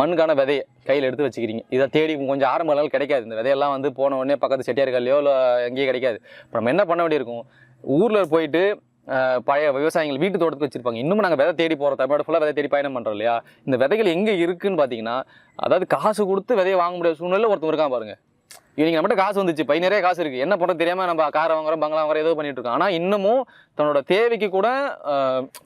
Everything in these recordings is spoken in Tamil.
மண்ணுக்கான விதையை கையில் எடுத்து வச்சுக்கிறீங்க. இதை தேடி கொஞ்சம் ஆரம்ப நாள் கிடைக்காது. இந்த விதையெல்லாம் வந்து போன உடனே பக்கத்து செட்டியார்கள்லையோ இல்லை எங்கேயும் கிடைக்காது. இப்போ நம்ம என்ன பண்ண வேண்டியிருக்கும்? ஊரில் போயிட்டு பழைய விவசாயிகள் வீட்டு தோட்டத்துக்கு வச்சிருப்பாங்க. இன்னும் நாங்கள் விதை தேடி போகிறோம் தமிழ்நாடு ஃபுல்லாக விதை தேடி பயணம் பண்ணுறோம் இல்லையா? இந்த விதைகள் எங்கே இருக்குதுன்னு பார்த்தீங்கன்னா அதாவது காசு கொடுத்து விதையை வாங்க முடியாத சூழ்நிலை ஒருத்தன் இருக்கான் பாருங்க. இவங்க நம்மகிட்ட காசு வந்துச்சு. பை நிறைய காசு இருக்குது என்ன பண்ணுறது தெரியாமல் நம்ம காரை வாங்குறோம் பங்களா வாங்குறோம் ஏதோ பண்ணிட்டு இருக்கோம். ஆனால் இன்னமும் தன்னோட தேவைக்கு கூட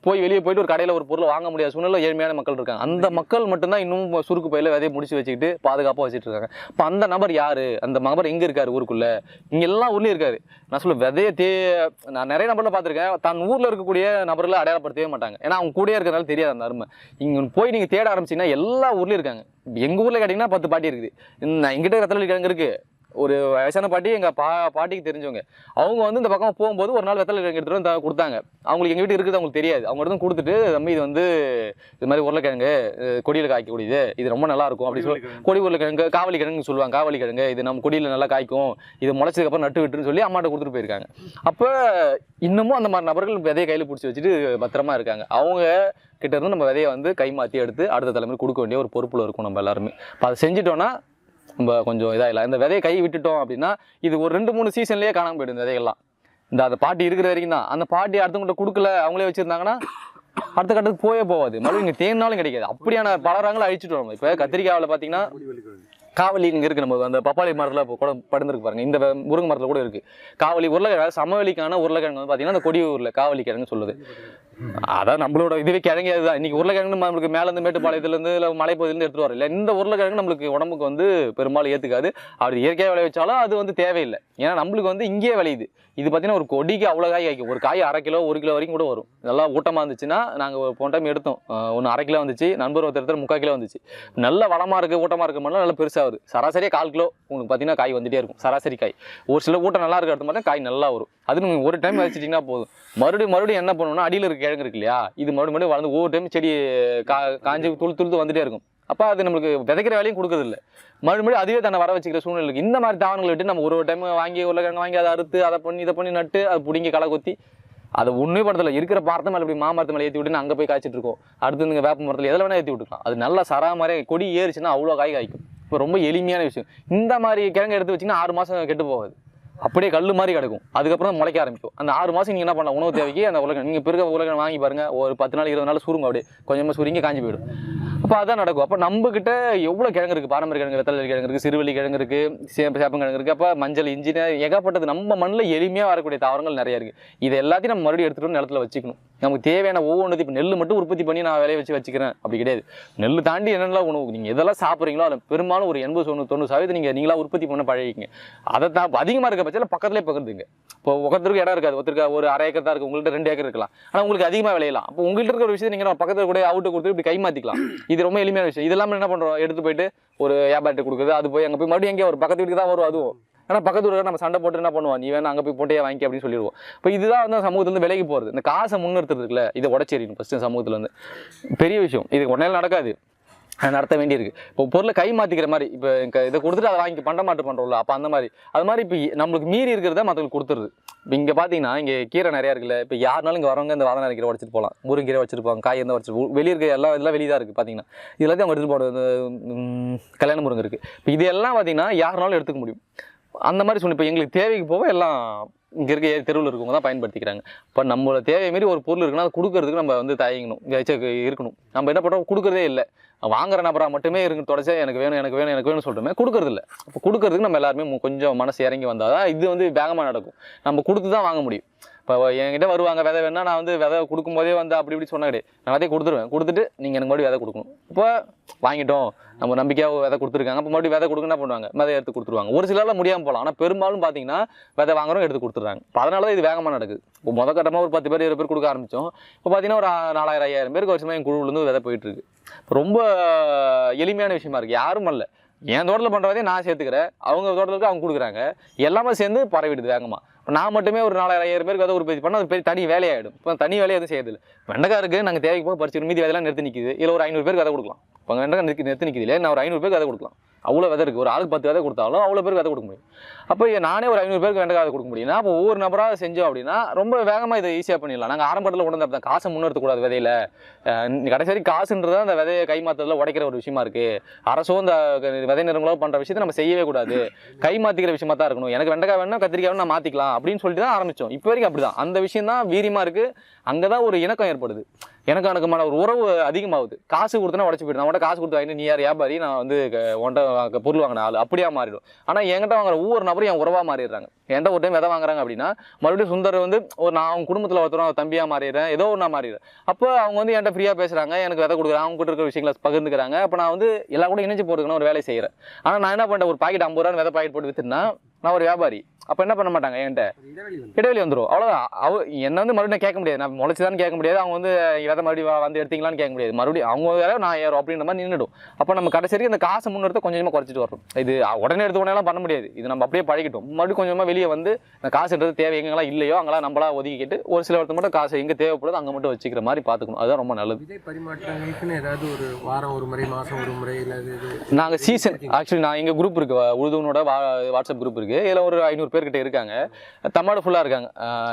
போய் வெளியே போயிட்டு ஒரு கடையில் ஒரு பொருள் வாங்க முடியாத சூழ்நிலை ஏழ்மையான மக்கள் இருக்காங்க. அந்த மக்கள் மட்டும்தான் இன்னும் சுருக்கு பையில விதையை முடிச்சு வச்சுக்கிட்டு பாதுகாப்பாக வச்சுட்டு இருக்காங்க. இப்போ அந்த நபர் யாரு? அந்த நபர் எங்கே இருக்காரு ஊருக்குள்ள? இங்க எல்லா ஊர்லேயும் இருக்காரு. நான் சொல்ல விதைய தே நான் நிறைய நபர்ல பார்த்துருக்கேன். தன் ஊரில் இருக்கக்கூடிய நபர்களை அடையாளப்படுத்தவே மாட்டாங்க. ஏன்னா அவங்க கூடயே இருக்கிறதுனால தெரியாது அந்த அருமை. இங்கே போய் நீங்கள் தேட ஆரம்பிச்சீங்கன்னா எல்லா ஊர்லேயும் இருக்காங்க. எங்கள் ஊரில் கேட்டிங்கன்னா பத்து பாட்டி இருக்குது. இந்த எங்கிட்ட ரத்தலி கிழங்கு இருக்குது ஒரு வயசான பாட்டி எங்கள் பா பாட்டிக்கு தெரிஞ்சவங்க. அவங்க வந்து இந்த பக்கம் போகும்போது ஒரு நாள் வெத்தலை எடுத்துகிட்டு வந்து கொடுத்தாங்க. அவங்களுக்கு எங்கள் வீட்டு இருக்குது அவங்களுக்கு தெரியாது. அவங்க எடுத்து கொடுத்துட்டு தம்பி இது வந்து இது மாதிரி உருளைக்கிழங்கு கொடியில் காய்க்கக்கூடியது. இது ரொம்ப நல்லா இருக்கும் அப்படி சொல்லி கொடி உருளைக்கிழங்கு. காவலி கிழங்கு சொல்லுவாங்க. காவலி கிழங்கு இது நம்ம கொடியில் நல்லா காய்க்கும். இது முளைச்சதுக்கப்புறம் நட்டு விட்டுன்னு சொல்லி அம்மாட்ட கொடுத்துட்டு போயிருக்காங்க. அப்போ இன்னமும் அந்த மாதிரி நபர்கள் விதையை கையில் பிடிச்சி வச்சுட்டு பத்திரமா இருக்காங்க. அவங்க கிட்ட இருந்து நம்ம விதையை வந்து கை மாற்றி எடுத்து அடுத்த தலைமுறை கொடுக்க வேண்டிய ஒரு பொறுப்புல இருக்கும் நம்ம எல்லாருமே. இப்போ அதை செஞ்சுட்டோம்னா நம்ம கொஞ்சம் இதாகலாம் இந்த விதையை கை விட்டுட்டோம் அப்படின்னா இது ஒரு ரெண்டு மூணு சீசன்லேயே காணாம போயிடும் விதைகள்லாம். இந்த அந்த பாட்டி இருக்கிற வரைக்கும் தான். அந்த பாட்டி அடுத்தவங்கள்ட்ட கொடுக்கல அவங்களே வச்சுருந்தாங்கன்னா அடுத்த கட்டத்துக்கு போயே போகாது. மறுபடியும் இங்கே தேடினாலும் கிடைக்காது. அப்படியான பலராங்களும் அழிச்சிட்டு வரோம் இப்போ கத்திரிக்காவில் பார்த்தீங்கன்னா காவலி இங்கே இருக்குது நம்ம. அந்த பப்பாளி மரத்தில் கூட படுந்துருக்கு பாருங்க. இந்த முருங்கை மரத்தில் கூட இருக்குது காவலி உருளைக்கிழங்கு சமவெளிக்கான உருளைக்கிழங்கு வந்து பார்த்தீங்கன்னா அந்த கொடி ஊரில் காவலி கிழங்கு சொல்லுது. அதான் நம்மளோட இதுவே கிழங்கு அதுதான். இன்னைக்கு உருளைக்கிழங்கு நம்மளுக்கு மேலேருந்து மேட்டுப்பாளையத்துலேருந்து இல்லை மலைப்பகுதியிலேருந்து எடுத்துட்டு வரல. இல்லை இந்த உருளைக்கிழங்கு நம்மளுக்கு உடம்புக்கு வந்து பெரும்பாலும் ஏற்றுக்காது அப்படி இயற்கையாக விளைவிச்சாலும் அது வந்து தேவையில்லை. ஏன்னா நம்மளுக்கு வந்து இங்கேயே விளையுது. இது பார்த்தீங்கன்னா ஒரு கொடிக்கு அவ்வளோ காய் காய்க்கும். ஒரு காய் அரை கிலோ ஒரு கிலோ வரைக்கும் கூட வரும். நல்லா ஊட்டமாக இருந்துச்சுன்னா நாங்கள் போன டைம் எடுத்தோம். ஒன்று அரை கிலோ வந்துச்சு நண்பர் ஒருத்தர் முக்கால் கிலோ வந்துச்சு. நல்ல வளமாக இருக்குது ஊட்டமாக இருக்க மாதிரிலாம் நல்லா பெருசாகுது சராசரியாக கால் கிலோ உங்களுக்கு பார்த்தீங்கன்னா காய் வந்துட்டே இருக்கும். சராசரி காய். ஒரு சில ஊட்டம் நல்லா இருக்கிறது மட்டும் காய் நல்லா வரும். அது நீங்கள் ஒரு டைம் வச்சுட்டிங்கன்னா போதும். மறுபடியும் மறுபடியும் என்ன பண்ணணும்னா அடியில் இருக்க கிழங்கு இருக்கு இல்லையா இது மறுபடியும் மறுபடியும் வளர்ந்து ஒவ்வொரு டைம் செடி கா காஞ்சி துளு துளுத்து வந்துட்டே இருக்கும். அப்போ அது நம்மளுக்கு விதைக்கிற வேலையும் கொடுக்கறதில்ல. மறுபடியும் அதுவே தன்னை வர வச்சுக்கிற சூழ்நிலை இருக்குது இந்த மாதிரி தாவரங்களை விட்டு நம்ம ஒரு டைம் வாங்கி உருளைக்கிழங்கு வாங்கி அதை அறுத்து அதை பண்ணி இதை பண்ணி நட்டு அதை பிடிங்கி களை கொத்தி அதை ஒன்றுமே படுத்தல இருக்கிற பார்த்த மேலே இப்படி மாமரத்து மேலே ஏற்றி விட்டு அங்கே போய் காய்ச்சிட்டு இருக்கோம். அடுத்து இந்த வேப்ப மரத்தில் எதில் வேணால் ஏற்றி விட்டுக்கலாம். அது நல்லா சரா மாதிரி கொடி ஏறிச்சுன்னா அவ்வளோ காய் காய்க்கும். இப்போ ரொம்ப எளிமையான விஷயம். இந்த மாதிரி கிழங்கு எடுத்து வச்சிங்கன்னா ஆறு மாதம் கெட்டு போகாது. அப்படியே கல் மாதிரி கிடக்கும். அதுக்கப்புறம் முளைக்க ஆரம்பிக்கும். அந்த ஆறு மாதம் நீங்கள் என்ன பண்ணலாம்? உணவு தேவைக்கு அந்த உலகம் நீங்கள் பிறகு உலகம் வாங்கி பாருங்கள் ஒரு பத்து நாள் இருபது நாள் சுருங்க அப்படியே. கொஞ்சமாக சுருங்கி காஞ்சி போயிடும். அப்போ அதான் நடக்கும். அப்போ நம்மக்கிட்ட எவ்வளோ கிழங்கு இருக்குது பாரம்பரிய கிழங்கு வெத்தலை கிழங்கு இருக்குது சிறுவலி கிழங்கு இருக்குது சேப்ப கிழங்கு இருக்குது அப்போ மஞ்சள் இன்ஜினியர் ஏகப்பட்டது நம்ம மண்ணில் எளிமையாக வரக்கூடிய தாவரங்கள் நிறைய இருக்குது இது எல்லாத்தையும் நம்ம மறுபடியும் எடுத்துகிட்டு வந்து நிலத்துல வச்சுக்கணும். நமக்கு தேவையான ஒவ்வொன்றது இப்போ நெல் மட்டும் உற்பத்தி பண்ணி நான் விளைய வச்சு வச்சுக்கிறேன். அப்படி கிடையாது. நெல் தாண்டி என்னென்னலாம் உணவு? நீங்கள் எதெல்லாம் சாப்பிட்றீங்களோ அதில் பெரும்பாலும் ஒரு எண்பது தொண்ணூறு தொண்ணூறு சதவீதம் நீங்கள் நீங்களாக உற்பத்தி பண்ண பழகிங்க அதை தான் அதிகமாக இருக்க பட்சத்தில் பக்கத்துலேயே பகிர்ந்துங்க. இப்போ ஒருத்தருக்கு இடம் இருக்காது. ஒருத்தருக்கு ஒரு அரை ஏக்கர் தான் இருக்குது உங்கள்கிட்ட ரெண்டு ஏக்கர் இருக்கலாம். ஆனால் உங்களுக்கு அதிகமாக விளையலாம். அப்போ உங்கள்கிட்ட இருக்கிற ஒரு விஷயத்தை நீங்கள் பக்கத்தில் கூட அவுட்டு கொடுத்து இப்படி கை மாற்றிக்கலாம் இது ரொம்ப எளிமையான விஷயம். இதெல்லாம் என்ன பண்ணுறோம் எடுத்து போயிட்டு ஒரு வியாபாரத்தை கொடுக்குறது அது போய் அங்கே போய் மறுபடியும் எங்கே ஒரு பக்கத்து வீட்டுக்கு தான் வரும் அதுவும். ஏன்னா பக்கத்து வீட்டுல நம்ம சண்டை போட்டு என்ன பண்ணுவோம்? நீ வேணா அங்கே போய் போட்டே வாங்கி அப்படின்னு சொல்லிடுவோம். இப்போ இதுதான் வந்து சமூகத்துலேருந்து விலகி போகிறது இந்த காசை முன்னிறுத்துறதுக்குல இதை உடச்சேரியும் ஃபஸ்ட்டு சமூகத்துலேருந்து பெரிய விஷயம். இது உடனே நடக்காது. நடத்த வேண்டியிருக்கு. இப்போ பொருளை கை மாற்றிக்கிற மாதிரி இப்போ இதை கொடுத்துட்டு அதை வாங்கி பண்ட மாட்டு பண்ணுறோம்ல அப்போ அந்த மாதிரி. அது மாதிரி இப்போ நம்மளுக்கு மீறி இருக்கிறத மற்றவங்களுக்கு கொடுத்துருது இப்போ இங்கே பார்த்தீங்கன்னா இங்கே கீரை நிறையா இருக்குல்ல இப்போ யாருனாலும் இங்கே வரவங்க இந்த வாதனை கீரை உடச்சிட்டு போகலாம் முருங்கீரை வச்சிருப்பாங்க காய் எந்த வச்சிருப்போம் வெளியே இருக்க எல்லாம் இதெல்லாம் வெளியே தான் இருக்குது பார்த்தீங்கன்னா இதெல்லாத்தையும் அவங்க எடுத்துகிட்டு போகிறது கல்யாண முருங்கை இருக்குது இப்போ இதெல்லாம் பார்த்தீங்கன்னா யாருனாலும் எடுத்துக்க முடியும். அந்த மாதிரி சொல்லி இப்போ எங்களுக்கு தேவைக்கு போக எல்லாம் இங்கே இருக்க தெருவில் இருக்கவங்க தான் பயன்படுத்திக்கிறாங்க. இப்போ நம்மளோட தேவை மாரி ஒரு பொருள் இருக்குன்னா அது கொடுக்கறதுக்கு நம்ம வந்து தயங்கணும். இருக்கணும். நம்ம என்ன பண்ணுறோம் கொடுக்குறதே இல்லை. வாங்குற நபராக மட்டுமே இருக்கு தொடச்சா எனக்கு வேணும் எனக்கு வேணும் எனக்கு வேணும்னு சொல்கிறோமே கொடுக்கறது இல்லை. அப்போ கொடுக்கறதுக்கு நம்ம எல்லாருமே கொஞ்சம் மனசு இறங்கி வந்தால் தான் இது வந்து வேகமாக நடக்கும். நம்ம கொடுத்து தான் வாங்க முடியும். இப்போ என்கிட்ட வருவாங்க விதை வேணா நான் வந்து விதை கொடுக்கும்போதே வந்து அப்படி இப்படி சொன்ன கிடையாது நான் விதையை கொடுத்துருவேன். கொடுத்துட்டு நீங்கள் எனக்கு மறுபடியும் விதை கொடுக்கணும். இப்போ வாங்கிட்டோம். நம்ம நம்பிக்கையாக விதை கொடுத்துருக்காங்க. அப்போ மறுபடியும் விதை கொடுக்க என்ன பண்ணுவாங்க? விதை எடுத்து கொடுத்துருவாங்க. ஒரு சிலரில் முடியாமல் போகலாம் ஆனால் பெரும்பாலும் பார்த்தீங்கன்னா விதை வாங்குறோம் எடுத்து கொடுத்துட்றாங்க. இப்போ அதனால தான் இது வேகமாக நடக்குது. இப்போ முத கட்டமாக ஒரு பத்து பேர் இருபது பேர் கொடுக்க ஆரம்பித்தோம் இப்போ பார்த்தீங்கன்னா ஒரு நாலாயிரம் ஐயாயிரம் பேருக்கு வருஷமாக என் குழுவிலேருந்து விதை போயிட்டுருக்கு இப்போ ரொம்ப எளிமையான விஷயமா இருக்குது யாரும் இல்லை என் தோட்டத்தில் பண்ணுறதே நான் சேர்த்துக்கிறேன். அவங்க தோட்டத்துக்கு அவங்க கொடுக்குறாங்க. எல்லாமே சேர்ந்து பரவிடுது வேகமாக இப்போ நான் மட்டுமே ஒரு நாலாயிரம் ஐயாயிரம் பேருக்கு ஏதாவது உற்பத்தி பண்ணால் அது பெரிய தனி வேலையாயிடும். இப்போ தனி வேலையை எதுவும் செய்யறதில்ல வெண்டைக்காய் இருக்குது நாங்கள் தேவைக்கு போக பறிச்சு மீதி வேலையெல்லாம் நிறுத்தி நிற்கிது இல்லை ஒரு ஐநூறு பேருக்கு அதை கொடுக்கலாம். இப்போ வெண்டைக்காய் நிறுத்தி நிறுத்தி நிற்கிது இல்லையா? நான் ஒரு ஐநூறு பேருக்கு அதை கொடுக்கலாம். அவ்வளோ விதை இருக்குது ஒரு ஆளுக்கு பத்து விதை கொடுத்தாலும் அவ்வளோ பேருக்கு விதை கொடுக்க முடியும். அப்போ நானே ஒரு ஐநூறு பேருக்கு வெண்டைக்காய் கொடுக்க முடியும்னா அப்போ ஒவ்வொரு நபராக செஞ்சோம் அப்படின்னா ரொம்ப வேகமாக இதை ஈஸியாக பண்ணிடலாம். நாங்கள் ஆரம்பத்தில் கொண்டு வந்து காசு காசை முன்னெடுத்துக்கூடாது விதையில. கடைசி காசுன்றதான் காசுன்றது அந்த விதையை கைமாத்துறதுல உடைக்கிற ஒரு விஷயமா இருக்குது அரசும் இந்த விதை நிறங்களோ பண்ணுற விஷயத்தை நம்ம செய்யவே கூடாது. கை மாற்றிக்கிற விஷயமா தான் இருக்கணும். எனக்கு வெண்டைக்காய் வேணும் கத்திரிக்காய் வேணும் நான் மாற்றிக்கலாம் அப்படின்னு சொல்லிட்டு தான் ஆரம்பித்தோம் இப்போ வரைக்கும் அப்படி தான் அந்த விஷயம் தான் வீரியமாக இருக்குது அங்கே தான் ஒரு இணக்கம் ஏற்படுது. எனக்கு எனக்குமான ஒரு உறவு அதிகமாகுது. காசு கொடுத்தனா உடச்சு போயிடும் நான் காசு கொடுத்து வாங்கிட்டு நீ யார் வியாபாரி? நான் வந்து உன்ட்ட வாங்க- பொருள் வாங்கின ஆள். அப்படியா மாறிடும். ஆனால் என்கிட்ட வாங்குற ஒவ்வொரு நபரும் என் உறவாக மாறிடுறாங்க. என்கிட்ட ஒரு டைம் எதை வாங்குறாங்க அப்படின்னா மறுபடியும் சுந்தர் வந்து ஒரு நான் அவங்க குடும்பத்தில் ஒருத்தரும் தம்பியாக மாறிடுறேன். ஏதோ ஒரு நான் மாறிடுறேன் அப்போ அவங்க வந்து என்கிட்ட ஃப்ரீயாக பேசுகிறாங்க எனக்கு விதை கொடுக்குறாங்க அவங்க கிட்ட இருக்கிற விஷயங்களை பகிர்ந்துக்கிறாங்க. அப்போ நான் வந்து எல்லா கூட இணைஞ்சு போகிறதுக்குன்னு ஒரு வேலை செய்கிறேன் ஆனால் நான் என்ன பண்ணுறேன் ஒரு பாக்கெட் ஐம்பது ரூபா விதை பாக்கெட் போட்டு விற்றுனா நான் ஒரு வியாபாரி. அப்போ என்ன பண்ண மாட்டாங்க என்கிட்ட? இடைவெளி வந்து இடைவெளி வந்துடும் அவ்வளோதான் அவ என்ன வந்து மறுபடியும் கேட்க முடியாது. நான் முளைச்சுதான் கேட்க முடியாது. அவங்க வந்து விதை மறுபடியும் வந்து எடுத்தீங்களான்னு கேட்க முடியாது. மறுபடியும் அவங்க வேற நான் ஏறும் அப்படின்ற மாதிரி நின்றுடும் அப்போ நம்ம கடைசி இந்த காசை முன்னெடுத்து கொஞ்சம் கொஞ்சமாக குறைச்சிட்டு வரணும். இது உடனே எடுத்த உடனே எல்லாம் பண்ண முடியாது. இது நம்ம அப்படியே பழகிட்டோம். மறுபடியும் கொஞ்சமாக வெளியே வந்து இந்த காசுன்றது தேவை எங்கெல்லாம் இல்லையோ அங்கெல்லாம் நம்மளா ஒதுக்கிக்கிட்டு ஒரு சில இடத்துல மட்டும் காசு எங்கே தேவைப்படுதோ அங்கே மட்டும் வச்சுக்கிற மாதிரி பார்த்துக்கணும். அதுதான் ரொம்ப நல்லது. விதை பரிமாற்றங்களுக்குன்னு ஏதாவது ஒரு வாரம் ஒரு முறை மாசம் ஒரு முறை இல்லை நாங்கள் சீசன் ஆக்சுவலி நான் எங்கள் குரூப் இருக்குது உழுதுவனோட வா வாட்ஸ்அப் குரூப் இருக்குது இதில் ஒரு ஐநூறு பேர்கிட்ட இருக்காங்க. தமிழ்நாடு ஃபுல்லாக இருக்காங்க.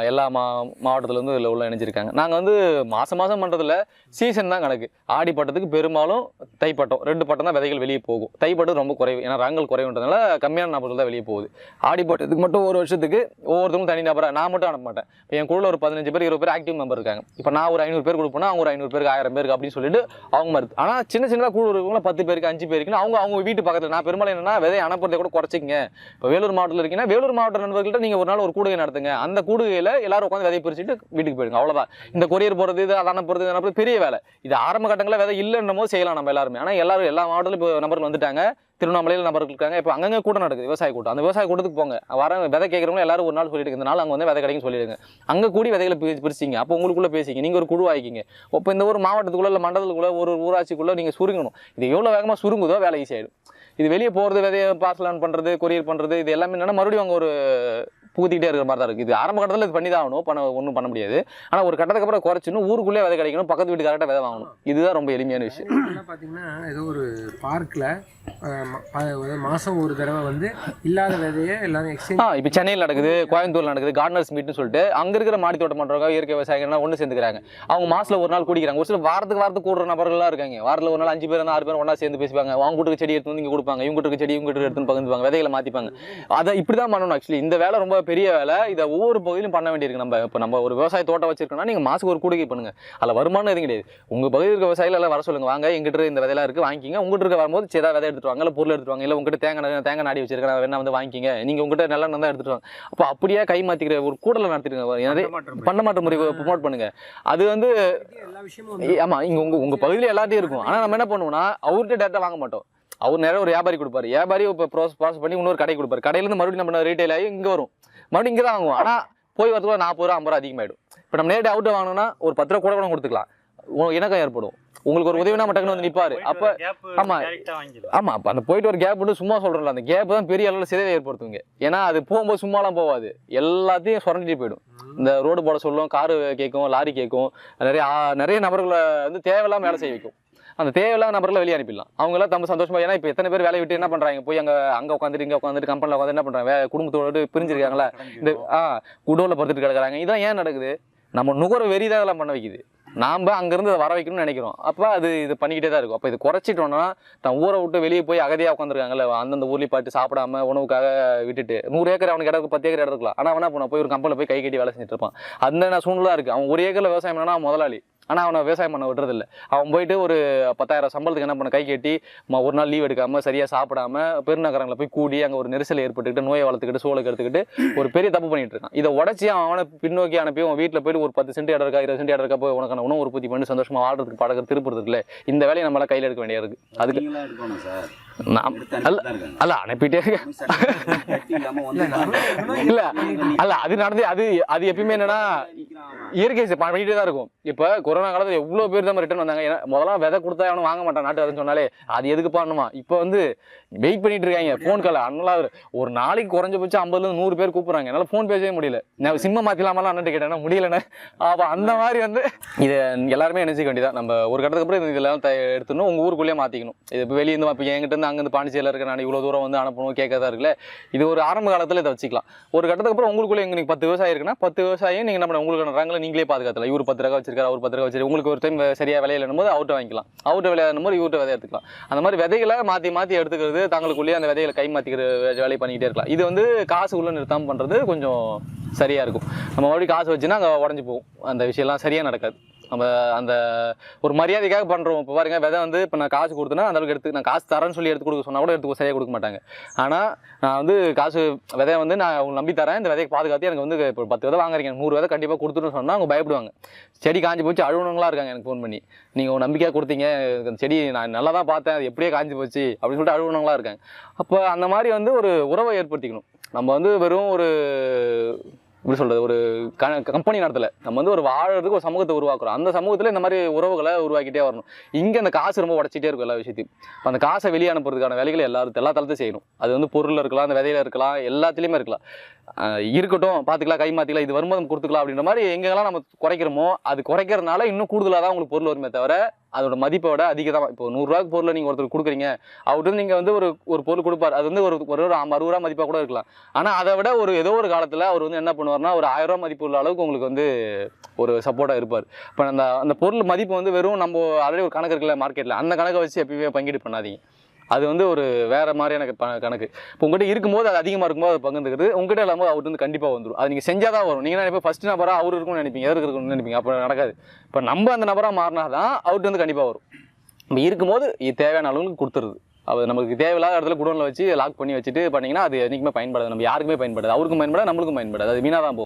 எல்லா மா மாவட்டத்துலேருந்து இதில் உள்ள இணைஞ்சிருக்காங்க. நாங்கள் வந்து மாதம் மாதம் பண்ணுறதில்ல சீசன் தான் கணக்கு. ஆடி பட்டத்துக்கு பெரும்பாலும் தைப்பட்டம் ரெண்டு பட்டம் தான் விதைகள் வெளியே போகும். தைப்பட்டம் ரொம்ப குறைவு. ஏன்னா ரங்கள் குறைவுன்றதுனால கம்மியான நபர்கள் தான் வெளியே போகுது. ஆடி பட்டத்துக்கு மட்டும் ஒரு வருஷத்துக்கு ஒவ்வொருத்தரும் தனி நபராக நான் மட்டும் அனுப்ப மாட்டேன். இப்போ என் குழுவில் ஒரு பதினஞ்சு பேர் இருபது பேர் ஆக்டிவ் மெம்பர் இருக்காங்க. இப்போ நான் ஒரு ஐநூறு பேர் கொடுப்பேன்னா அவங்க ஒரு ஐநூறு பேருக்கு ஆயிரம் பேருக்கு அப்படின்னு சொல்லிட்டு அவங்க மறுத்து ஆனால் சின்ன சின்னதாக குழு இருக்கவங்கள பத்து பேருக்கு அஞ்சு பேருக்குன்னு அவங்க அவங்க வீட்டு பக்கத்தில். நான் பெரும்பாலும் என்னன்னா விதை அனுப்புறதை கூட குறைச்சிங்க இப்போ வேலூர் மாவட்டத்தில் இருக்கீங்கன்னா வேலூர் மாவட்ட நண்பர்கள்ட்ட நீங்கள் ஒரு நாள் ஒரு கூடுகை நடத்துங்க. அந்த கூடுகையில் எல்லாரும் உட்காந்து விதையை பிரிச்சுட்டு வீட்டுக்கு போயிடுங்க அவ்வளோதான் இந்த கொரியர் போகிறது இது அதான போகிறது இது பெரிய வேலை. இது ஆரம்ப கட்டங்களில் விதை இல்லைன்னும் போது செய்யலாம் நம்ம எல்லாருமே. ஆனால் எல்லாரும் எல்லா மாவட்டத்திலும் இப்போ நபர்கள் வந்துட்டாங்க. திருவண்ணாமலையில் நபர்கள் இருக்காங்க. இப்போ அங்கங்கே கூட்டம் நடக்குது. விவசாய கூட்டம். அந்த விவசாய கூட்டத்துக்கு போங்க. வர விதை கேட்குறவங்க எல்லாரும் ஒரு நாள் சொல்லிட்டு இந்த நாள் அங்கே வந்து விதை கிடைக்கும் சொல்லிடுங்க. அங்கே கூடி விதைகளை பிரி பிரிச்சிங்க. அப்போ உங்களுக்குள்ளே பேசிங்க. நீங்கள் ஒரு குழு ஆகிக்கிங்க. இப்போ இந்த ஒரு மாவட்டத்துக்குள்ளே இல்லை மண்டலத்துக்குள்ளே ஒரு ஊராட்சிக்குள்ளே நீங்கள் சுருங்கணும். இது எவ்வளோ வேகமாக சுருங்குதோ வேலை ஈஸியாயிடும் இது வெளியே போகிறது விதையை பார்சலான் பண்ணுறது கொரியர் பண்ணுறது இது எல்லாமே என்னென்னா மறுபடியும் அவங்க ஒரு புகுத்திக்கிட்டே இருக்கிற மாதிரி தான் இருக்குது இது ஆரம்ப கட்டத்தில் இது பண்ணி தான் ஆகணும் பண்ண ஒன்றும் பண்ண முடியாது. ஆனால் ஒரு கட்டத்துக்கு அப்புறம் குறைச்சின்னு ஊருக்குள்ளே விதை கிடைக்கணும் பக்கத்து வீட்டு கரெக்டாக விதை வாங்கணும். இதுதான் ரொம்ப எளிமையான விஷயம். பார்த்தீங்கன்னா ஏதோ ஒரு பார்க்கில் மாதம் ஒரு தடவை வந்து இல்லாத விதையை எல்லாரும் எக்ஸ்சேஞ்ச் ஆ இப்போ சென்னையில் நடக்குது கோயம்புத்தூர்ல நடக்குது கார்டனர்ஸ் மீட்னு சொல்லிட்டு அங்கே இருக்கிற மாடி தோட்டம் பண்ணுறவங்க இயற்கை விவசாயிகள்லாம் ஒன்று சேர்ந்துக்கிறாங்க. அவங்க மாசத்துல ஒரு நாள் கூடிக்கிறாங்க. ஒரு சில வாரத்துக்கு வாரத்துக்கு கூடுற நபர்கள்லாம் இருக்காங்க. வாரத்தில் ஒரு நாள் அஞ்சு பேர் ஆறு பேர் ஒன்றா சேர்ந்து பேசுவாங்க. அவங்க வீட்டுக்கு செடி எடுத்து வந்து இங்கே கொடுப்பாங்க. இவங்க வீட்டுக்கு செடி இவங்க வீட்டுக்கு எடுத்துன்னு பகிர்ந்துப்பாங்க. விதைகளை மாற்றிப்பாங்க அதை இப்படி தான் பண்ணணும் ஆக்சுவலி இந்த வேலை ரொம்ப பெரிய வேலை. இதை ஒவ்வொரு பகுதியிலும் பண்ண வேண்டியிருக்கு. நம்ம இப்போ நம்ம ஒரு விவசாய தோட்டம் வச்சிருக்கோம்னா நீங்கள் மாசுக்கு ஒரு கூடுகை பண்ணுங்க. அதில் வருமானம் எதுவும் கிடையாது. உங்கள் பகுதியில் இருக்க விவசாயிகள் எல்லாம் வர சொல்லுங்க. வாங்க எங்கிட்ட இந்த விதையெல்லாம் இருக்குது வாங்கிக்கிங்க. உங்கள்கிட்ட இருக்க வரும்போது சேதா விதை எடுத்துட்டு வாங்க. இல்லை பொருள் எடுத்துட்டு வாங்க. இல்லை உங்ககிட்ட தேங்காய் தேங்காய் நாடி வச்சிருக்கேன் வேணா வந்து வாங்கிக்கிங்க. நீங்கள் உங்ககிட்ட நல்லா தான் எடுத்துட்டு வாங்க. அப்போ அப்படியே கை மாற்றிக்கிற ஒரு கூடலை நடத்திடுங்க. நிறைய பண்டமாற்று முறை ப்ரொமோட் பண்ணுங்க. அது வந்து எல்லா விஷயமும் வந்து ஏய், ஆமா இங்க உங்க உங்க பகுதியில எல்லாத்தையும் இருக்கும். ஆனா நம்ம என்ன பண்ணுவோம்னா அவர்கிட்ட டேட்டா வாங்க மாட்டோம். அவர் நேரம் ஒரு வியாபாரி கொடுப்பாரு. வியாபாரி இப்போ ப்ரோஸ் ப்ராசஸ் பண்ணி இன்னொரு கடை கொடுப்பாரு. கடையில இருந்து மறுபடியும் நம்ம ரீட்டைல் ஆகி இங்க வரும். மறுபடியும் இங்க தான் வாங்குவோம். ஆனா போய் வரதுக்குள்ள நாற்பது ரூபா ஐம்பது ரூபா அதிகமாயிடும். இப்போ நம்ம நேரடி அவுட் வாங்கணும்னா ஒரு பத்து ரூபா கூட கூட கொடுத்துக்கலாம். இணக்கம் ஏற்படும்? உங்களுக்கு ஒரு உதவினா டக்குன்னு வந்து நிப்பாரு. அப்ப ஆமா. ஆமா அப்ப அந்த போயிட்டு ஒரு கேப் வந்து சும்மா சொல்றோம்ல அந்த கேப் தான் பெரிய அளவில் சிதைவை ஏற்படுத்துங்க ஏன்னா அது போகும்போது சும்மாலாம் போகாது எல்லாத்தையும் சுரண்டிட்டு போயிடும். இந்த ரோடு போட சொல்லும் காரு கேட்கும் லாரி கேட்கும் நிறைய நிறைய நபர்களை வந்து தேவையில்லாம வேலை செய்ய வைக்கும். அந்த தேவையில்லாத நபர்களை வெளியே அனுப்பிடலாம். அவங்க எல்லாம் நம்ம சந்தோஷமா ஏன்னா இப்போ எத்தனை பேர் வேலையை விட்டு என்ன பண்றாங்க? போய் அங்க அங்க உட்காந்துட்டு இங்க உட்காந்துட்டு கம்பெனியில் உட்காந்து என்ன பண்றாங்க? வே- குடும்பத்தோட பிரிஞ்சிருக்காங்களா? இந்த ஆ குடோவில் படுத்துட்டு கிடக்குறாங்க. இதான் ஏன் நடக்குது? நம்ம நுகர வெறி தான் இதெல்லாம் பண்ண வைக்குது. நாம் அங்கேருந்து அதை வர வைக்கணும்னு நினைக்கிறோம். அப்போ அது இது பண்ணிக்கிட்டே தான் இருக்கும். அப்போ இது குறைச்சிட்டோன்னா தான் ஊரை விட்டு வெளியே போய் அகதியாக உட்காந்துருக்காங்கல்ல அந்தந்த ஊர்லேயே பாட்டு சாப்பிடாம உணவுக்காக விட்டுட்டு நூறு ஏக்கர் அவனுக்கு இடம் பத்து ஏக்கர் இடம் இருக்கலாம். ஆனால் அவனா போனால் போய் ஒரு கம்பெனியில் போய் கை கட்டி வேலை செஞ்சுட்டு இருப்பான். அந்த சூழ்நிலை இருக்குது அவன் ஒரு ஏக்கரில் விவசாயம் பண்ணா முதலாளி. ஆனால் அவனை விவசாயம் பண்ண விடுறதில்ல. அவன் போயிட்டு ஒரு பத்தாயிரம் சம்பளத்துக்கு என்ன பண்ண கை கட்டி ம- ஒரு நாள் லீவ் எடுக்காமல் சரியாக சாப்பிடாம பெருநகரங்களில் போய் கூடி அங்கே ஒரு நெரிசல் ஏற்பட்டுக்கிட்டு நோயை வளர்த்துக்கிட்டு சூழலுக்கு எடுத்துக்கிட்டு ஒரு பெரிய தப்பு பண்ணிட்டு இருக்கான். இதை உடச்சி அவனை பின்னோக்கி அனுப்பி அவன் வீட்டில் போயிட்டு ஒரு பத்து சென்ட் இடம் இருக்கா இருபது சென்ட் இடம் இருக்கா போய் உனக்கான உணவு உற்பத்தி பண்ணி சந்தோஷமாக வாழ்றதுக்கு பழக திருப்புறது இல்லை இந்த வேலையை நம்மளால் கையில் எடுக்க வேண்டியது அதுக்கு சார். நாம் அல்ல அல்ல அனுப்பிட்டே இருக்கேன் இல்ல அல்ல அது நடந்து அது அது எப்பயுமே என்னன்னா இயற்கை பண்ணிட்டே தான் இருக்கும். இப்போ கொரோனா காலத்துல எவ்வளோ பேர் தான் ரிட்டர்ன் வந்தாங்க? ஏன்னா முதல்ல விதை கொடுத்தா அவனும் வாங்க மாட்டான் நாட்டு அதுன்னு சொன்னாலே அது எதுக்கு பண்ணுமா இப்போ வந்து வெயிட் பண்ணிட்டு இருக்காங்க ஃபோன் கால அண்ணலா ஒரு நாளைக்கு குறைஞ்சபட்சம் ஐம்பதுலேருந்து நூறு பேர் கூப்பிடுறாங்க. என்னால் ஃபோன் பேசவே முடியல. நான் சிம்ம மாத்திலாமலாம் அண்ணன் கேட்டேன்னா முடியலன்னு அப்போ அந்த மாதிரி வந்து இதை எல்லாருமே நினைச்சிக்க வேண்டியதான் நம்ம ஒரு கட்டத்துக்கு அப்புறம் இதெல்லாம் எடுத்துணும் எடுத்துடணும். உங்கள் ஊருக்குள்ளேயே மாற்றிக்கணும் இது இப்போ வெளியே இருந்து என்கிட்ட இருந்து அங்கேருந்து பாண்டிச்சேரியில் இருக்க நான் இவ்வளோ தூரம் வந்து அனுப்பணும் கேட்கறதா இருக்குல்ல? இது ஒரு ஆரம்ப காலத்தில் இதை வச்சுக்கலாம். ஒரு கட்டத்துக்கு அப்புறம் உங்களுக்குள்ளே எங்க பத்து விவசாயம் இருக்குன்னா பத்து விவசாயம் நீங்கள் என்ன பண்ண உங்களுக்கு ரகங்களை நீங்களே பாதுகாத்தலாம் இவர் பத்து ரூபா வச்சிருக்காரு அவர் பத்து ரூபா வச்சிருக்காரு. உங்களுக்கு ஒரு டைம் சரியாக விலையிலும் போது அவுட்டை வாங்கிக்கலாம். அவுட்டை விளையாடும் போது இவர்கிட்ட விதை எடுத்துக்கலாம். அந்த மாதிரி விதைகளை மாற்றி மாற்றி எடுத்துக்கிறது தங்களுக்குள்ளேயே அந்த விதைகளை கை மாற்றிக்கிற வேலையை பண்ணிக்கிட்டே இருக்கலாம். இது வந்து காசு உள்ள நிறுத்தாமல் பண்ணுறது கொஞ்சம் சரியாக இருக்கும். நம்ம மறுபடியும் காசு வச்சுன்னா அங்கே உடஞ்சி போகும். அந்த விஷயம்லாம் சரியாக நடக்காது. நம்ம அந்த ஒரு மரியாதைக்காக பண்ணுறோம் இப்போ பாருங்க விதை வந்து இப்போ நான் காசு கொடுத்தேன்னா அந்த அளவுக்கு எடுத்து நான் காசு தரேன்னு சொல்லி எடுத்து கொடுக்க சொன்னால் கூட எடுத்து சரியாக கொடுக்க மாட்டாங்க. ஆனால் நான் வந்து காசு விதையை வந்து நான் அவங்க நம்பி தரேன். இந்த விதையை பாதுகாத்து எனக்கு வந்து இப்போ பத்து விதை வாங்குறீங்க. நூறு விதை கண்டிப்பாக கொடுத்துருன்னு சொன்னால் அவங்க பயப்படுவாங்க. செடி காஞ்சி போச்சு அழுவனங்களா இருக்காங்க எனக்கு ஃபோன் பண்ணி. நீங்கள் உங்கள் நம்பிக்கையாக கொடுத்தீங்க அந்த செடி நான் நல்லா தான் பார்த்தேன் அது எப்படியே காஞ்சி போச்சு அப்படின்னு சொல்லிட்டு அழுவனங்களா இருக்காங்க. அப்போ அந்த மாதிரி வந்து ஒரு உறவை ஏற்படுத்திக்கணும். நம்ம வந்து வெறும் ஒரு எப்படி சொல்கிறது ஒரு க கம்பெனி நடத்தல. நம்ம வந்து ஒரு வாழறதுக்கு ஒரு சமூகத்தை உருவாக்குறோம். அந்த சமூகத்தில் இந்த மாதிரி உறவுகளை உருவாக்கிட்டே வரணும். இங்கே அந்த காசு ரொம்ப உடச்சிட்டே இருக்கும் எல்லா விஷயத்தையும். அந்த காசை வெளியே அனுப்புறதுக்கான வேலைகளை எல்லாரும் எல்லா தளத்தையும் செய்யணும். அது வந்து பொருளில் இருக்கலாம் அந்த விதையில இருக்கலாம் எல்லாத்துலேயுமே இருக்கலாம். இருக்கட்டும் பார்த்துக்கலாம் கை மாற்றிக்கலாம் இது வரும்போது நம்ம கொடுத்துக்கலாம் அப்படின்ற மாதிரி எங்கெல்லாம் நம்ம குறைக்கிறோமோ அது குறைக்கிறதுனால இன்னும் கூடுதலாக தான் உங்களுக்கு பொருள் வருமே தவிர அதோட மதிப்பை விட தான் இப்போ நூறுரூவாக்கு பொருளை நீங்கள் ஒருத்தர் கொடுக்குறீங்க அவர்கிட்ட நீங்கள் வந்து ஒரு ஒரு பொருள் கொடுப்பார். அது வந்து ஒரு ஒரு ஒரு அறுபது ரூபா மதிப்பாக கூட இருக்கலாம். ஆனால் அதை விட ஒரு ஏதோ ஒரு காலத்தில் அவர் வந்து என்ன பண்ணுவார்னா ஒரு ஆயிரம் ரூபா மதிப்பு உள்ள அளவுக்கு உங்களுக்கு வந்து ஒரு சப்போர்ட்டாக இருப்பார். இப்போ அந்த அந்த பொருள் மதிப்பு வந்து வெறும் நம்ம ஆல்ரெடி ஒரு கணக்கு இருக்குல்ல மார்க்கெட்டில் அந்த கணக்கை வச்சு எப்பயுமே பங்கீடு பண்ணாதீங்க. அது வந்து ஒரு வேற மாதிரியான கணக்கு. இப்போ உங்கள்கிட்ட இருக்கும்போது அது அதிகமாக இருக்கும்போது அது பங்குந்துக்கிறது உங்ககிட்ட இல்லாமல் அவர் வந்து கண்டிப்பாக வந்துடும் அது நீங்கள் செஞ்சால் தான் வரும். நீங்கள் இப்போ ஃபஸ்ட் நபராக அவர் இருக்கும்னு நினைப்பீங்க. எதற்கு இருக்கும்னு நினைப்பீங்க? அப்போ நடக்காது. இப்போ நம்ம அந்த நபராக மாறினா தான் அவர்கிட்ட வந்து கண்டிப்பாக வரும். நம்ம இருக்கும்போது இது தேவையான அளவுக்கு கொடுத்துருது. அது நமக்கு தேவையில்லாத இடத்துல குடோனில் வச்சு லாக் பண்ணி வச்சுட்டு பண்ணிங்கன்னா அது என்றைக்குமே பயன்படாது. நம்ம யாருக்குமே பயன்படாது. அவருக்கும் பயன்படாது நம்மளுக்கும் பயன்படாது. அது வீணாக தான் போகும்.